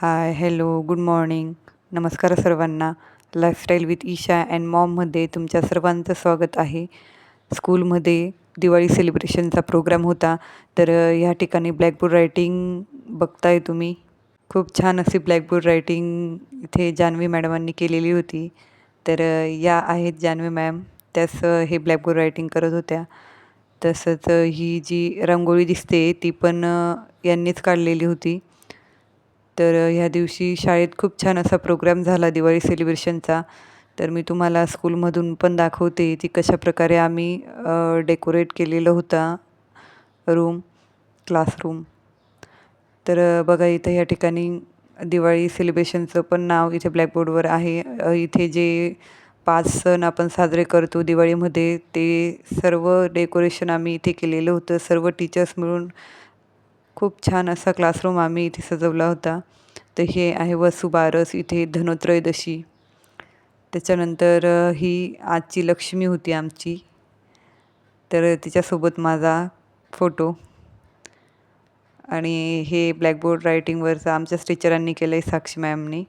Hi hello good morning नमस्कार सर्वांना. Lifestyle with Isha and मॉममध्ये तुमच्या सर्वांचं स्वागत आहे. स्कूलमध्ये दिवाळी सेलिब्रेशनचा प्रोग्राम होता. तर ह्या ठिकाणी ब्लॅकबोर्ड रायटिंग बघताय तुम्ही. खूप छान अशी ब्लॅकबोर्ड रायटिंग इथे जान्हवी मॅडमांनी केलेली होती. तर या आहेत जान्हवी मॅम त्यास हे ब्लॅकबोर्ड रायटिंग करत होत्या. तसंच ही जी रांगोळी दिसते ती पण यांनीच काढलेली होती. तर ह्या दिवशी शाळेत खूप छान असा प्रोग्राम झाला दिवाळी सेलिब्रेशनचा तर मी तुम्हाला स्कूलमधून पण दाखवते ती कशाप्रकारे आम्ही डेकोरेट केलेलं होता रूम क्लासरूम तर बघा इथं या ठिकाणी दिवाळी सेलिब्रेशनचं पण नाव इथे ब्लॅकबोर्डवर आहे. इथे जे पाच सण आपण साजरे करतो दिवाळीमध्ये ते सर्व डेकोरेशन आम्ही इथे केलेलं होतं. सर्व टीचर्स मिळून खूप छान असा क्लासरूम आम्ही इथे सजवला होता. तर हे आहे वसुबारस इथे धनोत्रयोदशी. त्याच्यानंतर ही आजची लक्ष्मी होती आमची. तर तिच्यासोबत माझा फोटो. आणि हे ब्लॅकबोर्ड रायटिंगवरचं आमच्याच टीचरांनी केलं आहे साक्षी मॅमनी.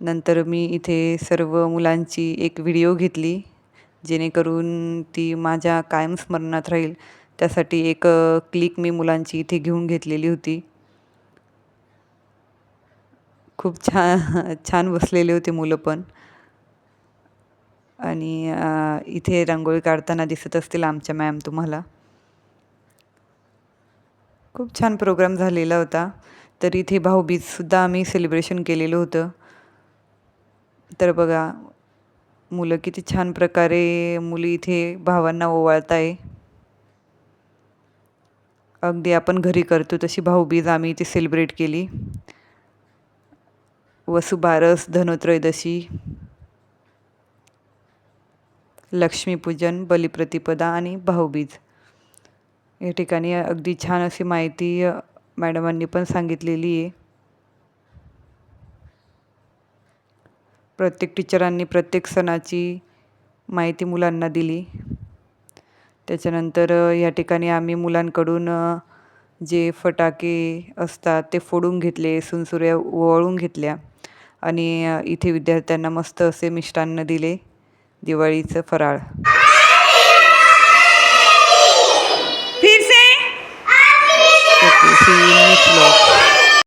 नंतर मी इथे सर्व मुलांची एक व्हिडिओ घेतली. जेणेकरून ती माझ्या कायम स्मरणात राहील. त्यासाठी एक क्लिक मी मुलांची इथे घेऊन घेतलेली होती. खूप छान छान बसलेले होते मुलं पण. आणि इथे रांगोळी काढताना दिसत असतील आमच्या मॅम तुम्हाला. खूप छान प्रोग्राम झालेला होता. तर इथे भाऊबीजसुद्धा आम्ही सेलिब्रेशन केलेलं होतं. तर बघा मुलं किती छान प्रकारे मुली इथे भावांना ओवाळत आहे अगदी आपण घरी करतो तशी भाऊबीज आम्ही इथे सेलिब्रेट केली. वसुबारस धनोत्रयोदशी लक्ष्मीपूजन बलिप्रतिपदा आणि भाऊबीज. या ठिकाणी अगदी छान अशी माहिती मॅडमांनी पण सांगितलेली आहे. प्रत्येक टीचरांनी प्रत्येक सणाची माहिती मुलांना दिली. त्याच्यानंतर या ठिकाणी आम्ही मुलांकडून जे फटाके असतात ते फोडून घेतले सुनसुऱ्या ओवाळून घेतल्या आणि इथे विद्यार्थ्यांना मस्त असे मिष्टान्न दिले दिवाळीचं फराळ.